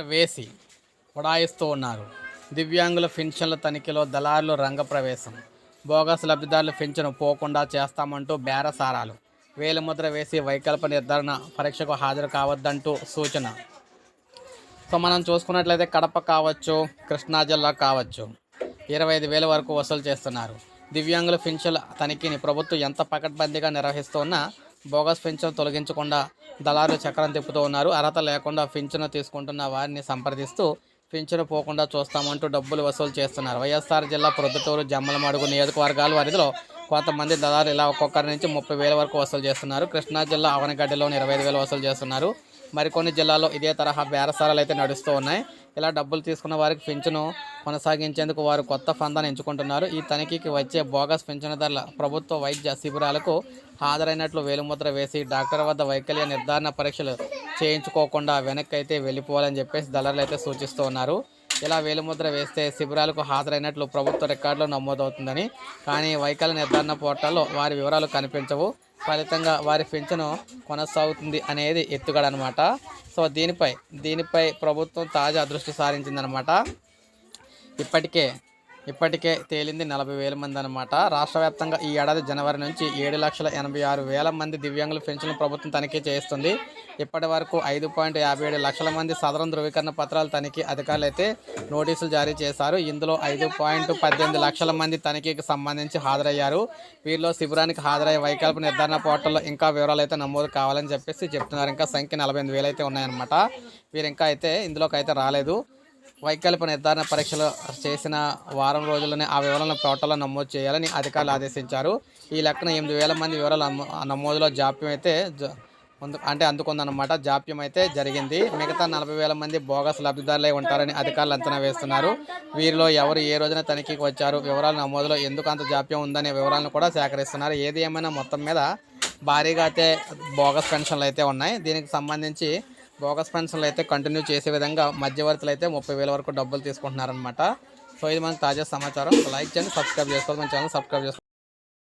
వేసి ఉడాయిస్తూ ఉన్నారు. దివ్యాంగుల పెన్షన్ల తనిఖీలో దళారులు రంగప్రవేశం. బోగస్ లబ్ధిదారుల పెన్షన్ పోకుండా చేస్తామంటూ బేరసారాలు వేలిముద్ర వేసి వైకల్ప నిర్ధారణ పరీక్షకు హాజరు కావద్దంటూ సూచన. సో మనం చూసుకున్నట్లయితే కడప కావచ్చు కృష్ణా జిల్లా కావచ్చు. ఇరవై ఐదు వేల వరకు వసూలు చేస్తున్నారు. దివ్యాంగుల పెన్షన్ల తనిఖీని ప్రభుత్వం ఎంత పకడ్బందీగా నిర్వహిస్తున్నా బోగస్ పెన్షన్ తొలగించకుండా దళారులు చక్రం తిప్పుతూ ఉన్నారు. అర్హత లేకుండా పింఛను తీసుకుంటున్న వారిని సంప్రదిస్తూ పింఛను పోకుండా చూస్తామంటూ డబ్బులు వసూలు చేస్తున్నారు. వైఎస్ఆర్ జిల్లా ప్రొద్దుటూరు జమ్మలమడుగు నియోజకవర్గాల పరిధిలో కొంతమంది దళారు ఇలా ఒక్కొక్కరి నుంచి ముప్పై వేల వరకు వసూలు చేస్తున్నారు. కృష్ణా జిల్లా అవనగడ్డలోని ఇరవై ఐదు వేలు వసూలు చేస్తున్నారు. మరికొన్ని జిల్లాల్లో ఇదే తరహా బేరసారాలు అయితే నడుస్తూ ఉన్నాయి. ఇలా డబ్బులు తీసుకున్న వారికి పింఛను కొనసాగించేందుకు వారు కొత్త ఫందాన్ని ఎంచుకుంటున్నారు. ఈ తనిఖీకి వచ్చే బోగస్ పింఛనుదారుల ప్రభుత్వ వైద్య శిబిరాలకు హాజరైనట్లు వేలుముద్ర వేసి డాక్టర్ వద్ద వైకల్య నిర్ధారణ పరీక్షలు చేయించుకోకుండా వెనక్కి అయితే వెళ్ళిపోవాలని చెప్పేసి దళారులు అయితే సూచిస్తూ ఉన్నారు. ఇలా వేలిముద్ర వేస్తే శిబిరాలకు హాజరైనట్లు ప్రభుత్వ రికార్డులో నమోదవుతుందని కానీ వైకల్య నిర్ధారణ పోర్టల్లో వారి వివరాలు కనిపించవు. ఫలితంగా వారి పెన్షన్ కొనసాగుతుంది అనేది ఎత్తుగడ అనమాట సో దీనిపై దీనిపై ప్రభుత్వం తాజా దృష్టి సారించిందనమాట. ఇప్పటికే ఇప్పటికే తేలింది నలభై వేల మంది అనమాట రాష్ట్ర వ్యాప్తంగా ఈ ఏడాది జనవరి నుంచి ఏడు లక్షల ఎనభై ఆరు వేల మంది దివ్యాంగుల పెన్షన్ ప్రభుత్వం తనిఖీ చేస్తుంది. ఇప్పటి వరకు ఐదు పాయింట్ యాభై ఏడు లక్షల మంది సదరం ధృవీకరణ పత్రాలు తనిఖీ అధికారులు అయితే నోటీసులు జారీ చేశారు. ఇందులో ఐదు పాయింట్ పద్దెనిమిది లక్షల మంది తనిఖీకి సంబంధించి హాజరయ్యారు. వీరిలో శిబిరానికి హాజరయ్యే వైకల్ప నిర్ధారణ పోర్టల్లో ఇంకా వివరాలు అయితే నమోదు కావాలని చెప్పేసి చెప్తున్నారు. ఇంకా సంఖ్య నలభై ఎనిమిది వేలు అయితే ఉన్నాయన్నమాట. వీరు ఇంకా అయితే ఇందులోకి అయితే రాలేదు. వైకల్ప నిర్ధారణ పరీక్షలు చేసిన వారం రోజుల్లోనే ఆ వివరాలను పోర్టల్లో నమోదు చేయాలని అధికారులు ఆదేశించారు. ఈ లెక్కన ఎనిమిది వేల మంది వివరాల నమోదులో జాప్యం అయితే అంటే అందుకుందన్నమాట. జాప్యం అయితే జరిగింది. మిగతా నలభై వేల మంది బోగస్ లబ్ధిదారులై ఉంటారని అధికారులు అంచనా వేస్తున్నారు. వీరిలో ఎవరు ఏ రోజున తనిఖీకి వచ్చారు వివరాల నమోదులో ఎందుకు అంత జాప్యం ఉందనే వివరాలను కూడా సేకరిస్తున్నారు. ఏది ఏమైనా మొత్తం మీద భారీగా అయితే బోగస్ పెన్షన్లు అయితే ఉన్నాయి. దీనికి సంబంధించి బోగస్ పెన్షన్లు అయితే కంటిన్యూ చేసే విధంగా మధ్యవర్తులు అయితే ముప్పై వేల వరకు డబ్బులు తీసుకుంటున్నారనమాట సో ఇది మనకు తాజా సమాచారం. లైక్ చేయండి సబ్స్క్రైబ్ చేసుకోవాలి మన ఛానల్ సబ్స్క్రైబ్ చేసుకోండి